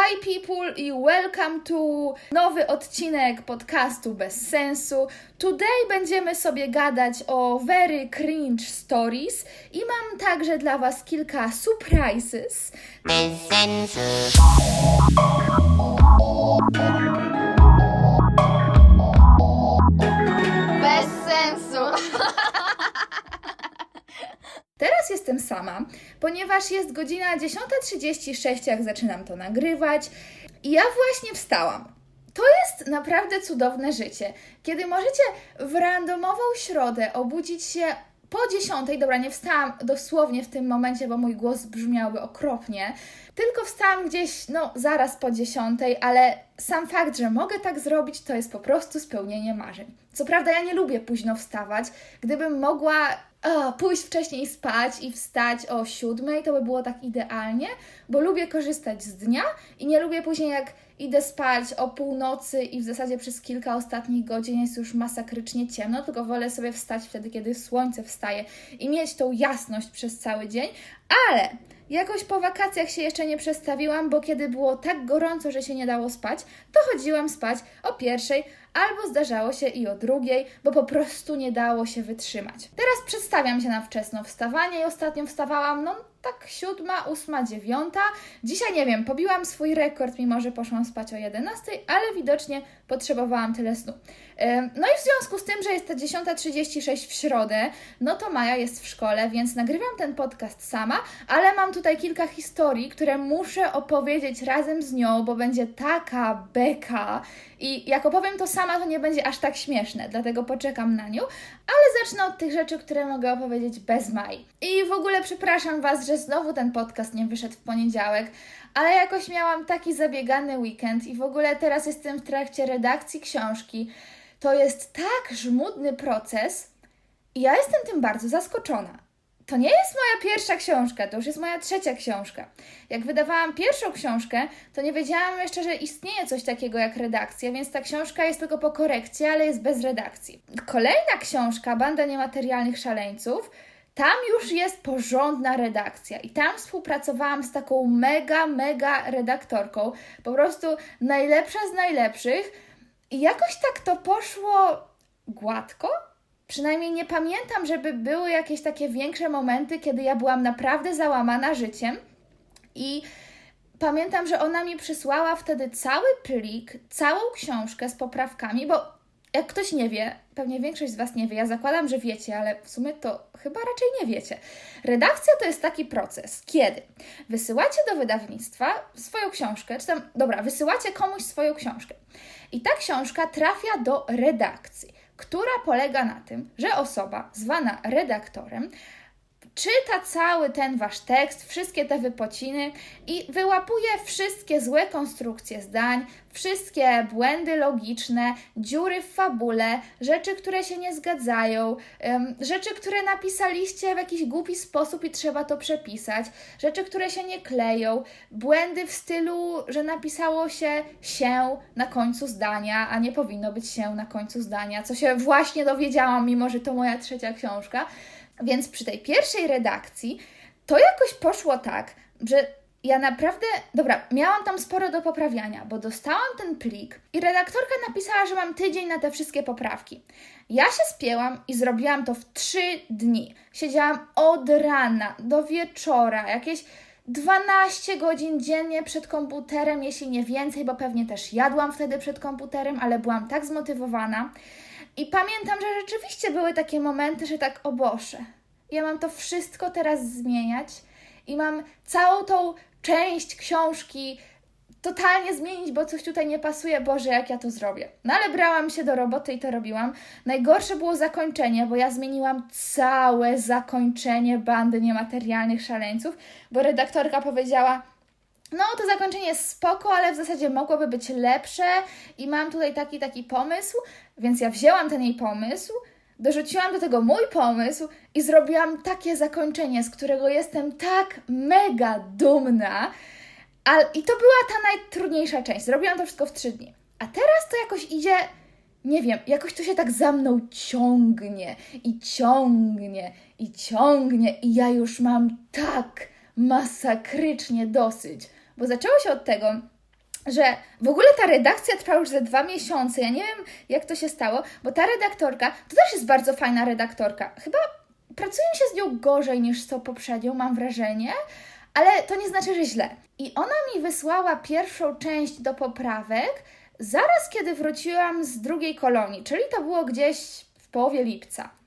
Hi people i welcome to nowy odcinek podcastu bez sensu. Today będziemy sobie gadać o very cringe stories i mam także dla Was kilka surprises. Bez sensu. Jestem sama, ponieważ jest godzina 10.36, jak zaczynam to nagrywać. I ja właśnie wstałam. To jest naprawdę cudowne życie, kiedy możecie w randomową środę obudzić się po 10. Dobra, nie wstałam dosłownie w tym momencie, bo mój głos brzmiałby okropnie. Tylko wstałam gdzieś, no, zaraz po 10, ale sam fakt, że mogę tak zrobić, to jest po prostu spełnienie marzeń. Co prawda, ja nie lubię późno wstawać. Gdybym mogła o, pójść wcześniej spać i wstać o siódmej, to by było tak idealnie, bo lubię korzystać z dnia i nie lubię później, jak idę spać o północy i w zasadzie przez kilka ostatnich godzin jest już masakrycznie ciemno, tylko wolę sobie wstać wtedy, kiedy słońce wstaje i mieć tą jasność przez cały dzień, ale jakoś po wakacjach się jeszcze nie przestawiłam, bo kiedy było tak gorąco, że się nie dało spać, to chodziłam spać o pierwszej, albo zdarzało się i o drugiej, bo po prostu nie dało się wytrzymać. Teraz przedstawiam się na wczesno wstawanie i ostatnio wstawałam, no tak siódma, ósma, dziewiąta. Dzisiaj nie wiem, pobiłam swój rekord, mimo że poszłam spać o 11, ale widocznie potrzebowałam tyle snu. No i w związku z tym, że jest ta 10.36 w środę, no to Maja jest w szkole, więc nagrywam ten podcast sama, ale mam tutaj kilka historii, które muszę opowiedzieć razem z nią, bo będzie taka beka i jak opowiem to sama, to nie będzie aż tak śmieszne, dlatego poczekam na nią, ale zacznę od tych rzeczy, które mogę opowiedzieć bez Mai. I w ogóle przepraszam Was, że znowu ten podcast nie wyszedł w poniedziałek, ale jakoś miałam taki zabiegany weekend i w ogóle teraz jestem w trakcie redakcji książki. To jest tak żmudny proces i ja jestem tym bardzo zaskoczona. To nie jest moja pierwsza książka, to już jest moja trzecia książka. Jak wydawałam pierwszą książkę, to nie wiedziałam jeszcze, że istnieje coś takiego jak redakcja, więc ta książka jest tylko po korekcji, ale jest bez redakcji. Kolejna książka, Banda Niematerialnych Szaleńców, tam już jest porządna redakcja i tam współpracowałam z taką mega, mega redaktorką. Po prostu najlepsza z najlepszych. I jakoś tak to poszło gładko. Przynajmniej nie pamiętam, żeby były jakieś takie większe momenty, kiedy ja byłam naprawdę załamana życiem. I pamiętam, że ona mi przysłała wtedy cały plik, całą książkę z poprawkami, bo jak ktoś nie wie, pewnie większość z Was nie wie, ja zakładam, że wiecie, ale w sumie to chyba raczej nie wiecie. Redakcja to jest taki proces, kiedy wysyłacie do wydawnictwa swoją książkę, czy tam, dobra, wysyłacie komuś swoją książkę i ta książka trafia do redakcji, która polega na tym, że osoba zwana redaktorem czyta cały ten wasz tekst, wszystkie te wypociny i wyłapuje wszystkie złe konstrukcje zdań, wszystkie błędy logiczne, dziury w fabule, rzeczy, które się nie zgadzają, rzeczy, które napisaliście w jakiś głupi sposób i trzeba to przepisać, rzeczy, które się nie kleją, błędy w stylu, że napisało się się na końcu zdania, a nie powinno być się na końcu zdania, co się właśnie dowiedziałam, mimo że to moja trzecia książka. Więc przy tej pierwszej redakcji to jakoś poszło tak, że ja naprawdę, dobra, miałam tam sporo do poprawiania, bo dostałam ten plik i redaktorka napisała, że mam tydzień na te wszystkie poprawki. Ja się spięłam i zrobiłam to w trzy dni. Siedziałam od rana do wieczora, jakieś 12 godzin dziennie przed komputerem, jeśli nie więcej, bo pewnie też jadłam wtedy przed komputerem, ale byłam tak zmotywowana. I pamiętam, że rzeczywiście były takie momenty, że tak, o Boże, ja mam to wszystko teraz zmieniać i mam całą tą część książki totalnie zmienić, bo coś tutaj nie pasuje. Boże, jak ja to zrobię. No ale brałam się do roboty i to robiłam. Najgorsze było zakończenie, bo ja zmieniłam całe zakończenie bandy niematerialnych szaleńców, bo redaktorka powiedziała, no, to zakończenie jest spoko, ale w zasadzie mogłoby być lepsze i mam tutaj taki, taki pomysł, więc ja wzięłam ten jej pomysł, dorzuciłam do tego mój pomysł i zrobiłam takie zakończenie, z którego jestem tak mega dumna. Ale, I to była ta najtrudniejsza część. Zrobiłam to wszystko w trzy dni. A teraz to jakoś idzie, nie wiem, jakoś to się tak za mną ciągnie i ciągnie i ciągnie i ja już mam tak masakrycznie dosyć. Bo zaczęło się od tego, że w ogóle ta redakcja trwa już ze dwa miesiące. Ja nie wiem, jak to się stało, bo ta redaktorka to też jest bardzo fajna redaktorka. Chyba pracuje mi się z nią gorzej niż z tą poprzednią, mam wrażenie, ale to nie znaczy, że źle. I ona mi wysłała pierwszą część do poprawek zaraz kiedy wróciłam z drugiej kolonii, czyli to było gdzieś w połowie lipca.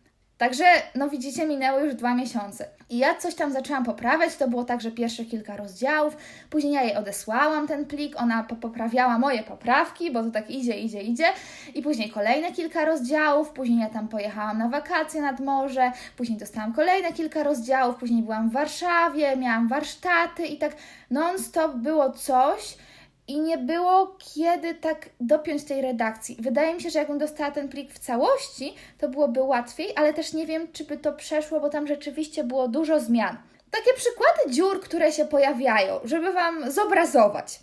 Także, no widzicie, minęły już dwa miesiące. I ja coś tam zaczęłam poprawiać. To było tak, że pierwsze kilka rozdziałów, później ja jej odesłałam ten plik, ona poprawiała moje poprawki, bo to tak idzie, idzie, idzie. I później kolejne kilka rozdziałów, później ja tam pojechałam na wakacje nad morze, później dostałam kolejne kilka rozdziałów, później byłam w Warszawie, miałam warsztaty i tak non-stop było coś i nie było kiedy tak dopiąć tej redakcji. Wydaje mi się, że jakbym dostała ten plik w całości, to byłoby łatwiej, ale też nie wiem, czy by to przeszło, bo tam rzeczywiście było dużo zmian. Takie przykłady dziur, które się pojawiają, żeby Wam zobrazować.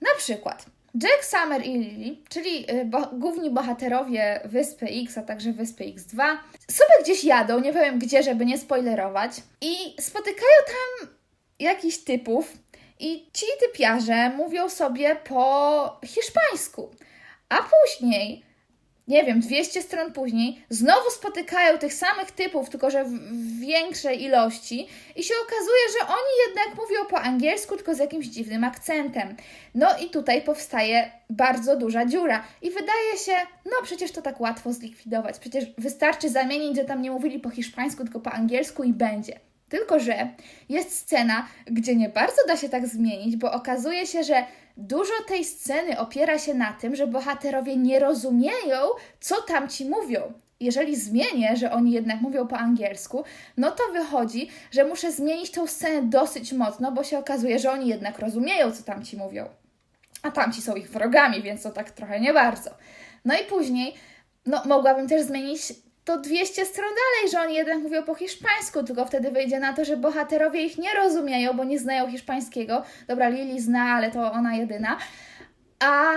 Na przykład Jack, Summer i Lily, czyli y, bo, główni bohaterowie Wyspy X, a także Wyspy X2, sobie gdzieś jadą, nie wiem gdzie, żeby nie spoilerować, i spotykają tam jakichś typów, i ci typiarze mówią sobie po hiszpańsku. A później, nie wiem, 200 stron później, znowu spotykają tych samych typów, tylko że w większej ilości, i się okazuje, że oni jednak mówią po angielsku, tylko z jakimś dziwnym akcentem. No i tutaj powstaje bardzo duża dziura. I wydaje się, no przecież to tak łatwo zlikwidować. Przecież wystarczy zamienić, że tam nie mówili po hiszpańsku, tylko po angielsku i będzie. Tylko, że jest scena, gdzie nie bardzo da się tak zmienić, bo okazuje się, że dużo tej sceny opiera się na tym, że bohaterowie nie rozumieją, co tam ci mówią. Jeżeli zmienię, że oni jednak mówią po angielsku, no to wychodzi, że muszę zmienić tą scenę dosyć mocno, bo się okazuje, że oni jednak rozumieją, co tam ci mówią. A tamci są ich wrogami, więc to tak trochę nie bardzo. No i później, no mogłabym też zmienić to 200 stron dalej, że oni jednak mówią po hiszpańsku, tylko wtedy wyjdzie na to, że bohaterowie ich nie rozumieją, bo nie znają hiszpańskiego. Dobra, Lili zna, ale to ona jedyna. A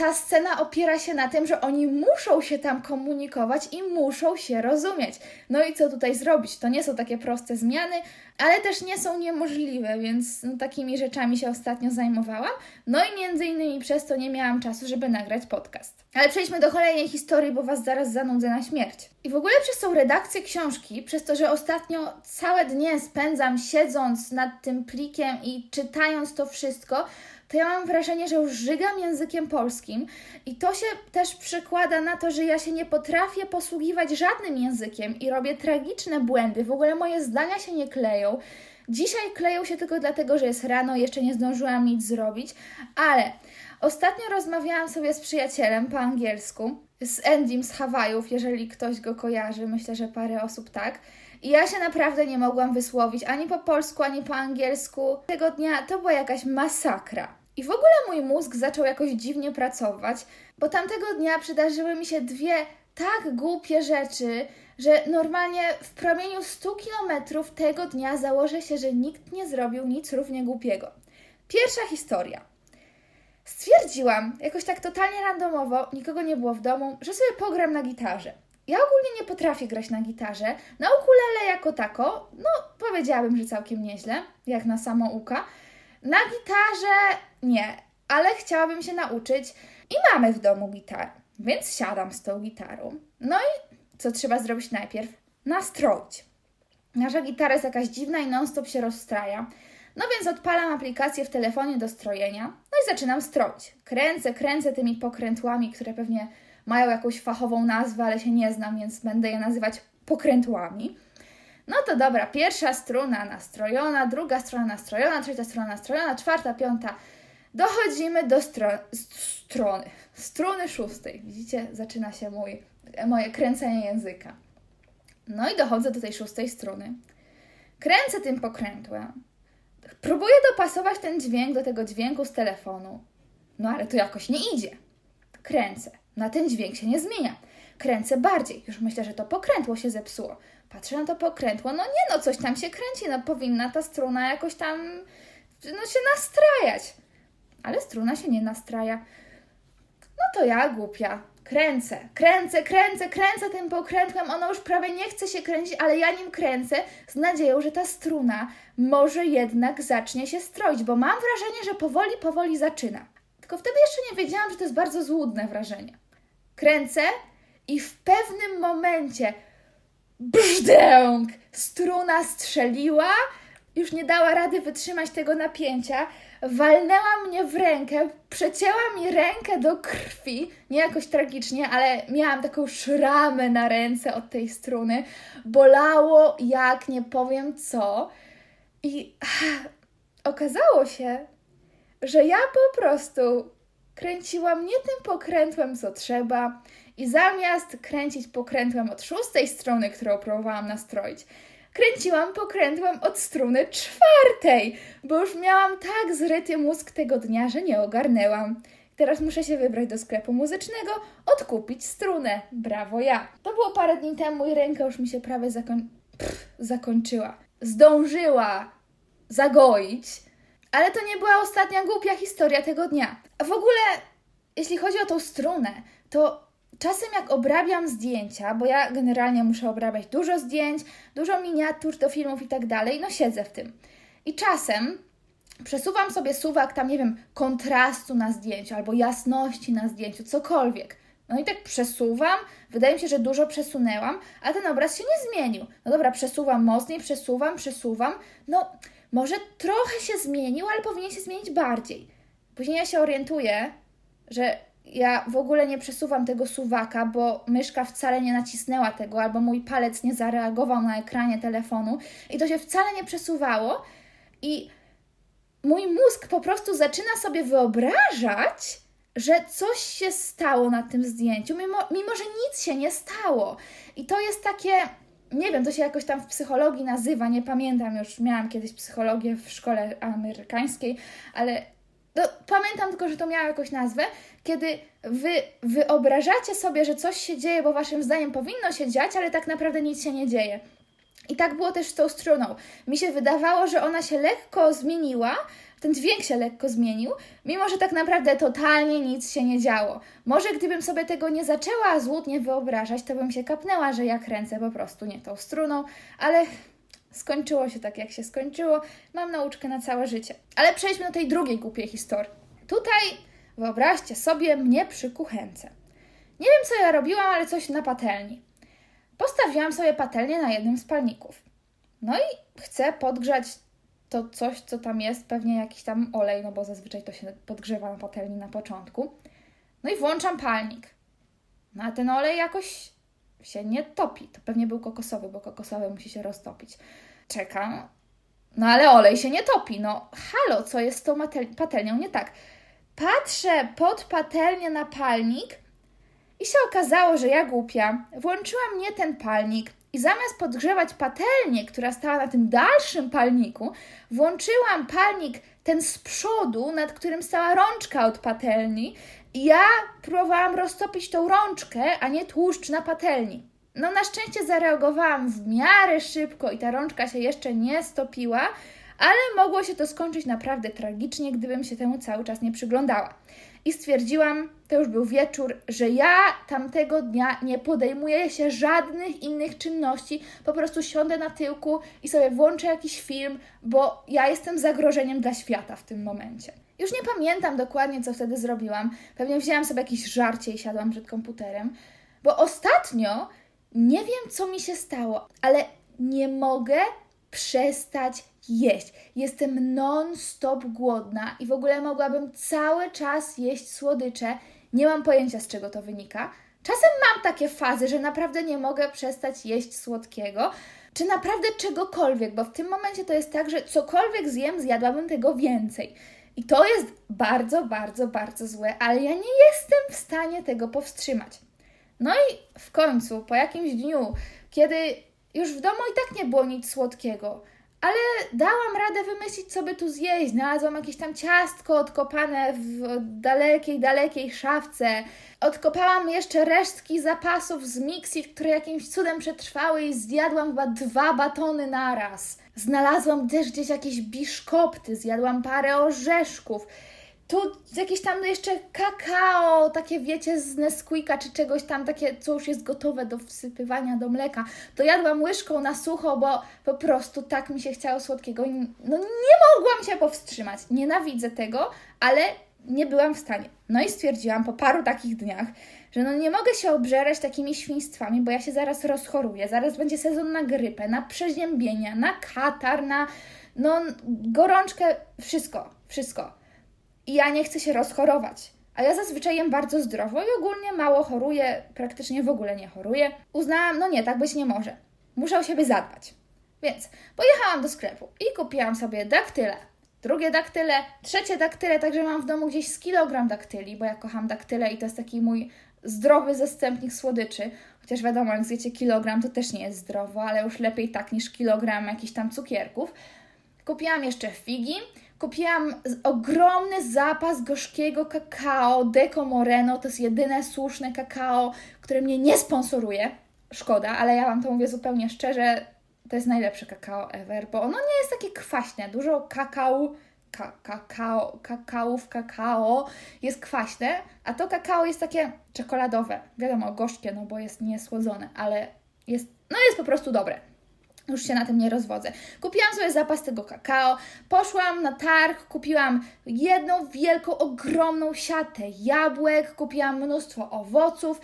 ta scena opiera się na tym, że oni muszą się tam komunikować i muszą się rozumieć. No i co tutaj zrobić? To nie są takie proste zmiany, ale też nie są niemożliwe, więc no, takimi rzeczami się ostatnio zajmowałam. No i między innymi przez to nie miałam czasu, żeby nagrać podcast. Ale przejdźmy do kolejnej historii, bo Was zaraz zanudzę na śmierć. I w ogóle przez tą redakcję książki, przez to, że ostatnio całe dnie spędzam siedząc nad tym plikiem i czytając to wszystko, to ja mam wrażenie, że już żygam językiem polskim i to się też przykłada na to, że ja się nie potrafię posługiwać żadnym językiem i robię tragiczne błędy. W ogóle moje zdania się nie kleją. Dzisiaj kleją się tylko dlatego, że jest rano, jeszcze nie zdążyłam nic zrobić, ale ostatnio rozmawiałam sobie z przyjacielem po angielsku, z Endym z Hawajów, jeżeli ktoś go kojarzy, myślę, że parę osób tak. I ja się naprawdę nie mogłam wysłowić ani po polsku, ani po angielsku. Tego dnia to była jakaś masakra. I w ogóle mój mózg zaczął jakoś dziwnie pracować, bo tamtego dnia przydarzyły mi się dwie tak głupie rzeczy, że normalnie w promieniu 100 kilometrów tego dnia założę się, że nikt nie zrobił nic równie głupiego. Pierwsza historia. Stwierdziłam, jakoś tak totalnie randomowo, nikogo nie było w domu, że sobie pogram na gitarze. Ja ogólnie nie potrafię grać na gitarze. Na ukulele jako tako, no powiedziałabym, że całkiem nieźle, jak na samouka. Na gitarze nie, ale chciałabym się nauczyć i mamy w domu gitarę, więc siadam z tą gitarą. No i co trzeba zrobić najpierw? Nastroić. Nasza gitara jest jakaś dziwna i non-stop się rozstraja. No więc odpalam aplikację w telefonie do strojenia, no i zaczynam stroić. Kręcę, kręcę tymi pokrętłami, które pewnie mają jakąś fachową nazwę, ale się nie znam, więc będę je nazywać pokrętłami. No to dobra, pierwsza struna nastrojona, druga strona nastrojona, trzecia strona nastrojona, czwarta, piąta. Dochodzimy do stro strony, struny szóstej. Widzicie, zaczyna się mój, moje kręcenie języka. No i dochodzę do tej szóstej struny. Kręcę tym pokrętłem. Próbuję dopasować ten dźwięk do tego dźwięku z telefonu. No ale to jakoś nie idzie. Kręcę. Na ten dźwięk się nie zmienia. Kręcę bardziej. Już myślę, że to pokrętło się zepsuło. Patrzę na to pokrętło, no nie no, coś tam się kręci, no powinna ta struna jakoś tam no, się nastrajać. Ale struna się nie nastraja. No to ja głupia. Kręcę, kręcę, kręcę, kręcę tym pokrętłem. Ono już prawie nie chce się kręcić, ale ja nim kręcę z nadzieją, że ta struna może jednak zacznie się stroić, bo mam wrażenie, że powoli, powoli zaczyna. tylko wtedy jeszcze nie wiedziałam, że to jest bardzo złudne wrażenie. Kręcę i w pewnym momencie brzdęk! Struna strzeliła, już nie dała rady wytrzymać tego napięcia, walnęła mnie w rękę, przecięła mi rękę do krwi, nie jakoś tragicznie, ale miałam taką szramę na ręce od tej struny. Bolało jak nie powiem co. I ach, okazało się, że ja po prostu kręciłam nie tym pokrętłem, co trzeba, i zamiast kręcić pokrętłem od szóstej strony, którą próbowałam nastroić, kręciłam pokrętłem od struny czwartej, bo już miałam tak zryty mózg tego dnia, że nie ogarnęłam. Teraz muszę się wybrać do sklepu muzycznego, odkupić strunę. Brawo ja. To było parę dni temu i ręka już mi się prawie zakoń... Pff, zakończyła. Zdążyła zagoić, ale to nie była ostatnia głupia historia tego dnia. A w ogóle, jeśli chodzi o tą strunę, to czasem jak obrabiam zdjęcia, bo ja generalnie muszę obrabiać dużo zdjęć, dużo miniatur do filmów i tak dalej, no siedzę w tym. I czasem przesuwam sobie suwak tam, nie wiem, kontrastu na zdjęciu albo jasności na zdjęciu, cokolwiek. No i tak przesuwam, wydaje mi się, że dużo przesunęłam, a ten obraz się nie zmienił. No dobra, przesuwam mocniej, przesuwam, przesuwam. No, może trochę się zmienił, ale powinien się zmienić bardziej. Później ja się orientuję, że ja w ogóle nie przesuwam tego suwaka, bo myszka wcale nie nacisnęła tego, albo mój palec nie zareagował na ekranie telefonu i to się wcale nie przesuwało. I mój mózg po prostu zaczyna sobie wyobrażać, że coś się stało na tym zdjęciu, mimo, mimo że nic się nie stało. I to jest takie, nie wiem, to się jakoś tam w psychologii nazywa, nie pamiętam już, miałam kiedyś psychologię w szkole amerykańskiej, ale pamiętam tylko, że to miało jakąś nazwę, kiedy wy wyobrażacie sobie, że coś się dzieje, bo waszym zdaniem powinno się dziać, ale tak naprawdę nic się nie dzieje. I tak było też z tą struną. Mi się wydawało, że ona się lekko zmieniła, ten dźwięk się lekko zmienił, mimo że tak naprawdę totalnie nic się nie działo. Może gdybym sobie tego nie zaczęła złudnie wyobrażać, to bym się kapnęła, że ja kręcę po prostu nie tą struną, ale skończyło się tak, jak się skończyło. Mam nauczkę na całe życie. Ale przejdźmy do tej drugiej głupiej historii. Tutaj wyobraźcie sobie mnie przy kuchence. Nie wiem, co ja robiłam, ale coś na patelni. Postawiłam sobie patelnię na jednym z palników. No i chcę podgrzać to coś, co tam jest, pewnie jakiś tam olej, no bo zazwyczaj to się podgrzewa na patelni na początku. No i włączam palnik. No a ten olej jakoś się nie topi. To pewnie był kokosowy, bo kokosowy musi się roztopić. Czekam. No ale olej się nie topi. No halo, co jest z tą patelnią nie tak? Patrzę pod patelnię na palnik i się okazało, że ja głupia. Włączyłam nie ten palnik i zamiast podgrzewać patelnię, która stała na tym dalszym palniku, włączyłam palnik ten z przodu, nad którym stała rączka od patelni i ja próbowałam roztopić tą rączkę, a nie tłuszcz na patelni. No na szczęście zareagowałam w miarę szybko i ta rączka się jeszcze nie stopiła, ale mogło się to skończyć naprawdę tragicznie, gdybym się temu cały czas nie przyglądała. I stwierdziłam, to już był wieczór, że ja tamtego dnia nie podejmuję się żadnych innych czynności, po prostu siądę na tyłku i sobie włączę jakiś film, bo ja jestem zagrożeniem dla świata w tym momencie. Już nie pamiętam dokładnie, co wtedy zrobiłam. Pewnie wzięłam sobie jakieś żarcie i siadłam przed komputerem, bo ostatnio nie wiem, co mi się stało, ale nie mogę przestać jeść. Jestem non-stop głodna i w ogóle mogłabym cały czas jeść słodycze. Nie mam pojęcia, z czego to wynika. Czasem mam takie fazy, że naprawdę nie mogę przestać jeść słodkiego, czy naprawdę czegokolwiek, bo w tym momencie to jest tak, że cokolwiek zjem, zjadłabym tego więcej. I to jest bardzo, bardzo, bardzo złe, ale ja nie jestem w stanie tego powstrzymać. No i w końcu, po jakimś dniu, kiedy już w domu i tak nie było nic słodkiego, ale dałam radę wymyślić, co by tu zjeść. Znalazłam jakieś tam ciastko odkopane w dalekiej, dalekiej szafce. Odkopałam jeszcze resztki zapasów z Mixit, które jakimś cudem przetrwały i zjadłam chyba dwa batony naraz. Znalazłam też gdzieś jakieś biszkopty, zjadłam parę orzeszków. Tu jakieś tam jeszcze kakao, takie wiecie, z Nesquika czy czegoś tam, takie, co już jest gotowe do wsypywania do mleka. To jadłam łyżką na sucho, bo po prostu tak mi się chciało słodkiego. No nie mogłam się powstrzymać. Nienawidzę tego, ale nie byłam w stanie. No i stwierdziłam po paru takich dniach, że no nie mogę się obżerać takimi świństwami, bo ja się zaraz rozchoruję, zaraz będzie sezon na grypę, na przeziębienia, na katar, na no, gorączkę, wszystko, wszystko. I ja nie chcę się rozchorować. A ja zazwyczaj jem bardzo zdrowo i ogólnie mało choruję, praktycznie w ogóle nie choruję. Uznałam, no nie, tak być nie może. Muszę o siebie zadbać. Więc pojechałam do sklepu i kupiłam sobie daktyle, drugie daktyle, trzecie daktyle, także mam w domu gdzieś z kilogram daktyli, bo ja kocham daktyle i to jest taki mój zdrowy zastępnik słodyczy. Chociaż wiadomo, jak zjecie kilogram, to też nie jest zdrowo, ale już lepiej tak niż kilogram jakichś tam cukierków. Kupiłam jeszcze figi, kupiłam ogromny zapas gorzkiego kakao Deco Moreno. To jest jedyne słuszne kakao, które mnie nie sponsoruje. Szkoda, ale ja Wam to mówię zupełnie szczerze, to jest najlepsze kakao ever, bo ono nie jest takie kwaśne. Dużo kakao, ka, kakao, kakaów, kakao jest kwaśne, a to kakao jest takie czekoladowe. Wiadomo, gorzkie, no bo jest niesłodzone, ale jest, no jest po prostu dobre. Już się na tym nie rozwodzę. Kupiłam sobie zapas tego kakao, poszłam na targ, kupiłam jedną wielką, ogromną siatę jabłek, kupiłam mnóstwo owoców,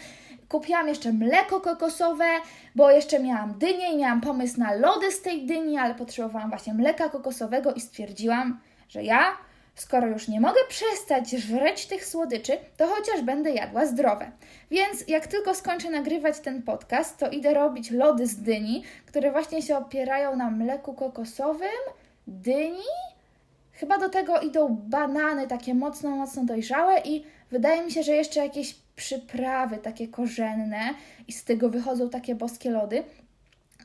kupiłam jeszcze mleko kokosowe, bo jeszcze miałam dynię i miałam pomysł na lody z tej dyni, ale potrzebowałam właśnie mleka kokosowego i stwierdziłam, że ja, skoro już nie mogę przestać żreć tych słodyczy, to chociaż będę jadła zdrowe. Więc jak tylko skończę nagrywać ten podcast, to idę robić lody z dyni, które właśnie się opierają na mleku kokosowym, dyni. Chyba do tego idą banany takie mocno, mocno dojrzałe i wydaje mi się, że jeszcze jakieś przyprawy takie korzenne i z tego wychodzą takie boskie lody.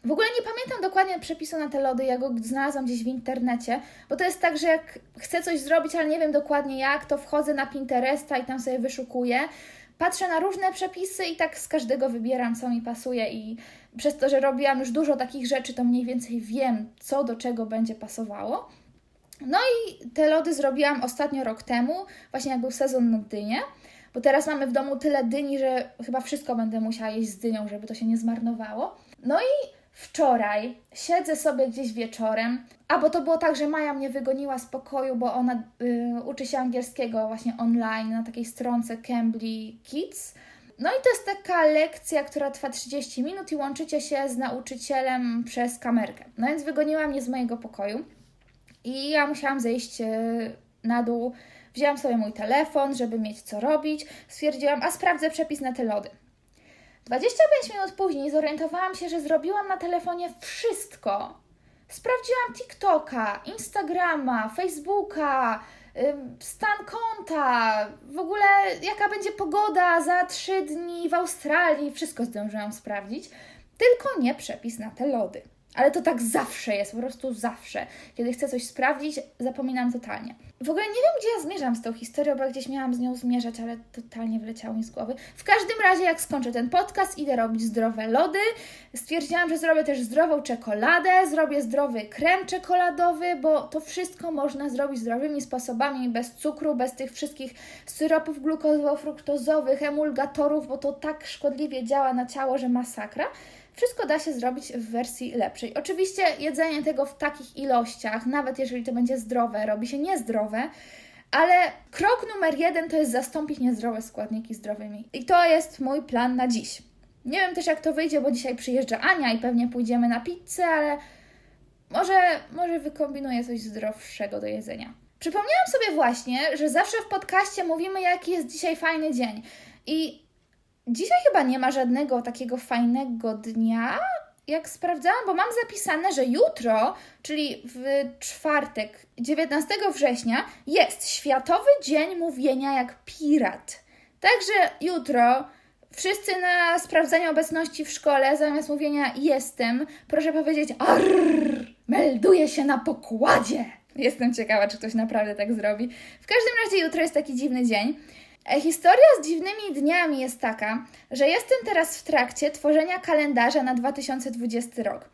W ogóle nie pamiętam dokładnie przepisu na te lody, ja go znalazłam gdzieś w internecie, bo to jest tak, że jak chcę coś zrobić, ale nie wiem dokładnie jak, to wchodzę na Pinteresta i tam sobie wyszukuję. Patrzę na różne przepisy i tak z każdego wybieram, co mi pasuje, i przez to, że robiłam już dużo takich rzeczy, to mniej więcej wiem, co do czego będzie pasowało. No i te lody zrobiłam ostatnio rok temu, właśnie jak był sezon na dynię, bo teraz mamy w domu tyle dyni, że chyba wszystko będę musiała jeść z dynią, żeby to się nie zmarnowało. No i wczoraj siedzę sobie gdzieś wieczorem, a bo to było tak, że Maja mnie wygoniła z pokoju, bo ona y, uczy się angielskiego właśnie online na takiej stronce Cambly Kids. No i to jest taka lekcja, która trwa 30 minut i łączycie się z nauczycielem przez kamerkę. No więc wygoniła mnie z mojego pokoju i ja musiałam zejść y, na dół. Wzięłam sobie mój telefon, żeby mieć co robić. Stwierdziłam, a sprawdzę przepis na te lody. 25 minut później zorientowałam się, że zrobiłam na telefonie wszystko. Sprawdziłam TikToka, Instagrama, Facebooka, stan konta, w ogóle jaka będzie pogoda za 3 dni w Australii. Wszystko zdążyłam sprawdzić, tylko nie przepis na te lody. Ale to tak zawsze jest, po prostu zawsze. Kiedy chcę coś sprawdzić, zapominam totalnie. W ogóle nie wiem, gdzie ja zmierzam z tą historią, bo gdzieś miałam z nią zmierzać, ale totalnie wyleciało mi z głowy. W każdym razie, jak skończę ten podcast, idę robić zdrowe lody. Stwierdziłam, że zrobię też zdrową czekoladę, zrobię zdrowy krem czekoladowy, bo to wszystko można zrobić zdrowymi sposobami, bez cukru, bez tych wszystkich syropów glukozowo-fruktozowych, emulgatorów, bo to tak szkodliwie działa na ciało, że masakra. Wszystko da się zrobić w wersji lepszej. Oczywiście jedzenie tego w takich ilościach, nawet jeżeli to będzie zdrowe, robi się niezdrowe, ale krok numer jeden to jest zastąpić niezdrowe składniki zdrowymi. I to jest mój plan na dziś. Nie wiem też jak to wyjdzie, bo dzisiaj przyjeżdża Ania i pewnie pójdziemy na pizzę, ale może, może wykombinuję coś zdrowszego do jedzenia. Przypomniałam sobie właśnie, że zawsze w podcaście mówimy, jaki jest dzisiaj fajny dzień. I Dzisiaj chyba nie ma żadnego takiego fajnego dnia, jak sprawdzałam, bo mam zapisane, że jutro, czyli w czwartek, 19 września, jest Światowy Dzień Mówienia jak Pirat. Także jutro wszyscy na sprawdzanie obecności w szkole, zamiast mówienia jestem, proszę powiedzieć arrr, melduję się na pokładzie. Jestem ciekawa, czy ktoś naprawdę tak zrobi. W każdym razie jutro jest taki dziwny dzień. E, historia z dziwnymi dniami jest taka, że jestem teraz w trakcie tworzenia kalendarza na 2020 rok.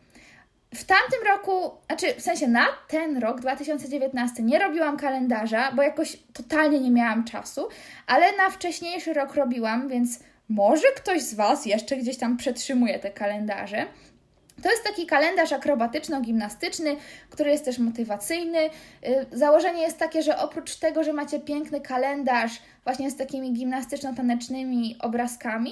W tamtym roku, znaczy w sensie na ten rok 2019 nie robiłam kalendarza, bo jakoś totalnie nie miałam czasu, ale na wcześniejszy rok robiłam, więc może ktoś z Was jeszcze gdzieś tam przetrzymuje te kalendarze. To jest taki kalendarz akrobatyczno-gimnastyczny, który jest też motywacyjny. Y, Założenie jest takie, że oprócz tego, że macie piękny kalendarz właśnie z takimi gimnastyczno-tanecznymi obrazkami,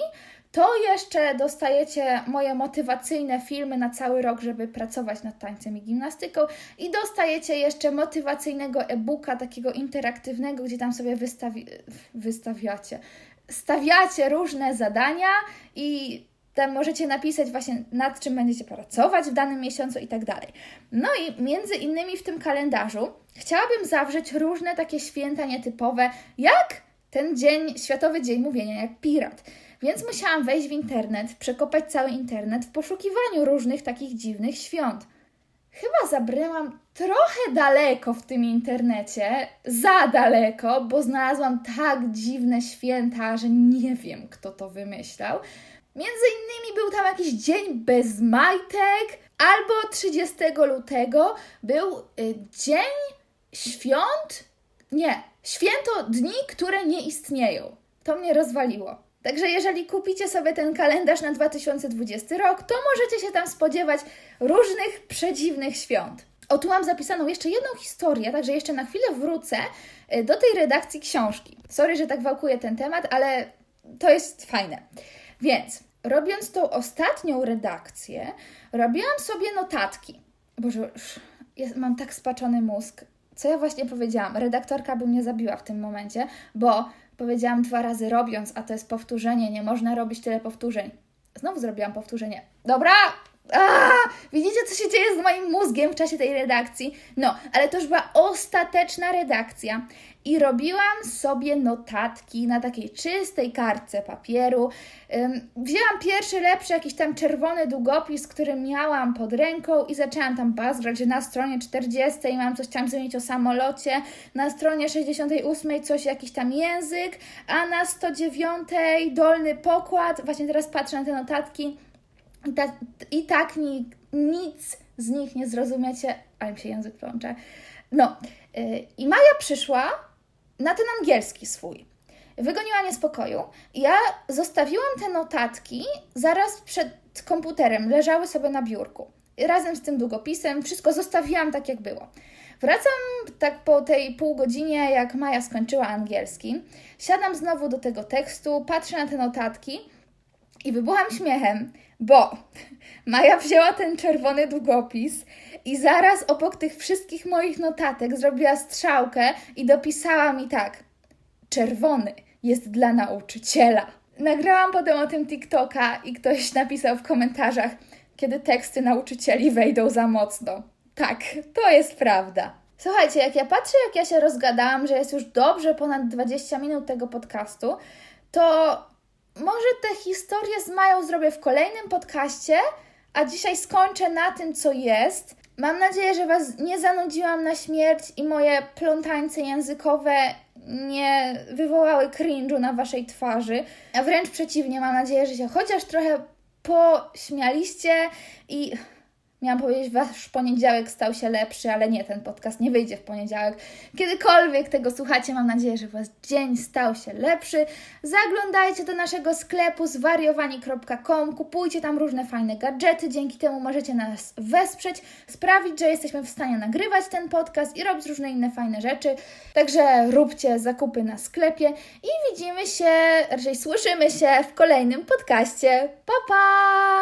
to jeszcze dostajecie moje motywacyjne filmy na cały rok, żeby pracować nad tańcem i gimnastyką i dostajecie jeszcze motywacyjnego e-booka, takiego interaktywnego, gdzie tam sobie wystawi... wystawiacie, stawiacie różne zadania i tam możecie napisać właśnie nad czym będziecie pracować w danym miesiącu i tak dalej. No i między innymi w tym kalendarzu chciałabym zawrzeć różne takie święta nietypowe, jak ten dzień, Światowy Dzień Mówienia, jak pirat. Więc musiałam wejść w internet, przekopać cały internet w poszukiwaniu różnych takich dziwnych świąt. Chyba zabrałam trochę daleko w tym internecie, za daleko, bo znalazłam tak dziwne święta, że nie wiem, kto to wymyślał. Między innymi był tam jakiś dzień bez majtek, albo 30 lutego był y, dzień świąt, nie, święto dni, które nie istnieją. To mnie rozwaliło. Także jeżeli kupicie sobie ten kalendarz na 2020 rok, to możecie się tam spodziewać różnych przedziwnych świąt. O, tu mam zapisaną jeszcze jedną historię, także jeszcze na chwilę wrócę y, do tej redakcji książki. Sorry, że tak wałkuję ten temat, ale to jest fajne. Więc robiąc tą ostatnią redakcję, robiłam sobie notatki. Boże, już mam tak spaczony mózg. Co ja właśnie powiedziałam? Redaktorka by mnie zabiła w tym momencie, bo powiedziałam dwa razy robiąc, a to jest powtórzenie, nie można robić tyle powtórzeń. Znowu zrobiłam powtórzenie. Dobra! Widzicie, co się dzieje z moim mózgiem w czasie tej redakcji? No, ale to już była ostateczna redakcja. I robiłam sobie notatki na takiej czystej kartce papieru. Wzięłam pierwszy, lepszy, jakiś tam czerwony długopis, który miałam pod ręką i zaczęłam tam bazgrać, że na stronie 40 mam coś tam zmienić o samolocie, na stronie 68 coś, jakiś tam język, a na 109 dolny pokład. Właśnie teraz patrzę na te notatki i, ta, i tak ni, nic z nich nie zrozumiecie, ale mi się język plącze. No, yy, i Maja przyszła na ten angielski swój. Wygoniła mnie z pokoju. Ja zostawiłam te notatki zaraz przed komputerem, leżały sobie na biurku. Razem z tym długopisem, wszystko zostawiłam tak, jak było. Wracam tak po tej pół godzinie, jak Maja skończyła angielski. Siadam znowu do tego tekstu, patrzę na te notatki i wybucham śmiechem, bo Maja wzięła ten czerwony długopis i zaraz obok tych wszystkich moich notatek zrobiła strzałkę i dopisała mi tak: Czerwony jest dla nauczyciela. Nagrałam potem o tym TikToka i ktoś napisał w komentarzach, kiedy teksty nauczycieli wejdą za mocno. Tak, to jest prawda. Słuchajcie, jak ja patrzę, jak ja się rozgadałam, że jest już dobrze ponad 20 minut tego podcastu, to może tę historię z Mają zrobię w kolejnym podcaście, a dzisiaj skończę na tym, co jest. Mam nadzieję, że Was nie zanudziłam na śmierć i moje plątańce językowe nie wywołały cringe'u na Waszej twarzy, a wręcz przeciwnie, mam nadzieję, że się chociaż trochę pośmialiście i Miałam powiedzieć, wasz poniedziałek stał się lepszy, ale nie, ten podcast nie wyjdzie w poniedziałek. Kiedykolwiek tego słuchacie, mam nadzieję, że wasz dzień stał się lepszy. Zaglądajcie do naszego sklepu zwariowani.com, kupujcie tam różne fajne gadżety, dzięki temu możecie nas wesprzeć, sprawić, że jesteśmy w stanie nagrywać ten podcast i robić różne inne fajne rzeczy. Także róbcie zakupy na sklepie i widzimy się, raczej słyszymy się w kolejnym podcaście. Pa, pa!